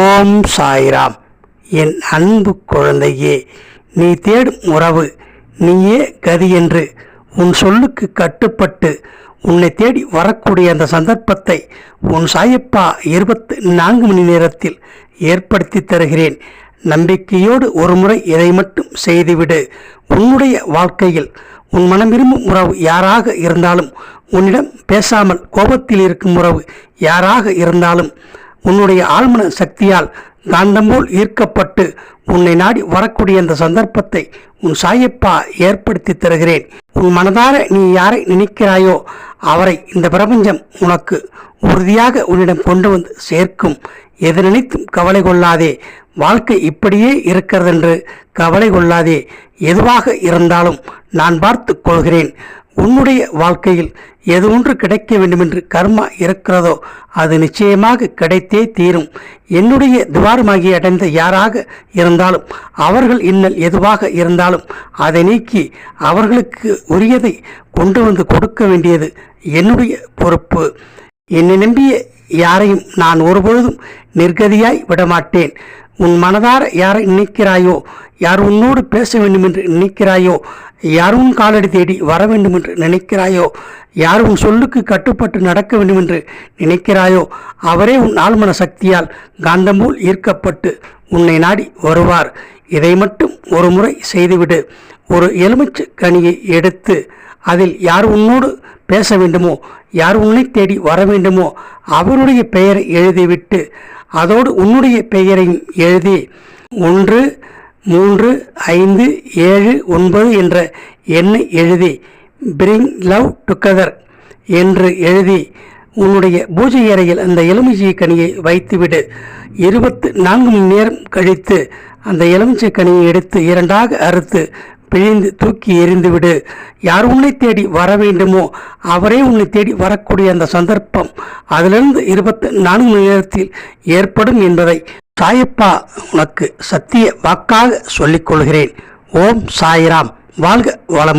ஓம் சாய்ராம். என் அன்பு குழந்தையே நீ தேடும் உறவு நீயே கதி என்று உன் சொல்லுக்கு கட்டுப்பட்டு உன்னை தேடி வரக்கூடிய அந்த சந்தர்ப்பத்தை உன் சாயப்பா இருபத்தி நான்கு மணி நேரத்தில் ஏற்படுத்தி தருகிறேன். நம்பிக்கையோடு ஒரு முறை இதை மட்டும் செய்துவிடு. உன்னுடைய வாழ்க்கையில் உன் மனம் விரும்பும் உறவு யாராக இருந்தாலும் உன்னிடம் பேசாமல் கோபத்தில் இருக்கும் உறவு யாராக இருந்தாலும் உன்னுடைய ஆழ்மன சக்தியால் காந்தம்போல் ஈர்க்கப்பட்டு உன்னை நாடி வரக்கூடிய அந்த சந்தர்ப்பத்தை உன் சாயப்பா ஏற்படுத்தி தருகிறேன். உன் மனதார நீ யாரை நினைக்கிறாயோ அவரை இந்த பிரபஞ்சம் உனக்கு உறுதியாக உன்னிடம் கொண்டு வந்து சேர்க்கும். எது நினைத்தும் கவலை கொள்ளாதே. வாழ்க்கை இப்படியே இருக்கிறதென்று கவலை கொள்ளாதே. எதுவாக இருந்தாலும் நான் பார்த்து கொள்கிறேன். உன்னுடைய வாழ்க்கையில் எது ஒன்று கிடைக்க வேண்டுமென்று கர்மா இருக்கிறதோ அது நிச்சயமாக கிடைத்தே தீரும். என்னுடைய துவாரமாகி அடைந்த யாராக இருந்தாலும் அவர்கள் இன்னல் எதுவாக இருந்தாலும் அதை நீக்கி அவர்களுக்கு உரியதை கொண்டு வந்து கொடுக்க வேண்டியது என்னுடைய பொறுப்பு. என்னை நம்பிய யாரையும் நான் ஒருபொழுதும் நிர்கதியாய் விடமாட்டேன். உன் மனதார யாரை நினைக்கிறாயோ யார் உன்னோடு பேச வேண்டும் என்று நினைக்கிறாயோ? யார் உன் காலடி தேடி வர வேண்டும் என்று நினைக்கிறாயோ? யார் உன் சொல்லுக்கு கட்டுப்பட்டு நடக்க வேண்டும் என்று நினைக்கிறாயோ? அவரே உன் ஆழ்மன சக்தியால் காந்தம்போல் ஈர்க்கப்பட்டு உன்னை நாடி வருவார். இதை மட்டும் ஒரு முறை செய்துவிடு. ஒரு எலுமிச்சை கனியை எடுத்து அதில் யார் உன்னோடு பேச வேண்டுமோ யார் உன்னை தேடி வர வேண்டுமோ அவருடைய பெயரை எழுதிவிட்டு அதோடு உன்னுடைய பெயரையும் எழுதி ஒன்று மூன்று ஐந்து ஏழு ஒன்பது என்ற எண்ணை எழுதி பிரிங் லவ் டுகெதர் என்று எழுதி உன்னுடைய பூஜை அறையில் அந்த எலுமிச்சை கனியை வைத்துவிடு. இருபத்து நான்கு மணி நேரம் கழித்து அந்த எலுமிச்சை கனியை எடுத்து இரண்டாக அறுத்து பிழிந்து தூக்கி எறிந்துவிடு. யார் உன்னை தேடி வர வேண்டுமோ அவரே உன்னை தேடி வரக்கூடிய அந்த சந்தர்ப்பம் அதிலிருந்து இருபத்தி நான்கு மணி நேரத்தில் ஏற்படும் என்பதை சாயப்பா உனக்கு சத்திய வாக்காக சொல்லிக் கொள்கிறேன். ஓம் சாய்ராம். வாழ்க வளம்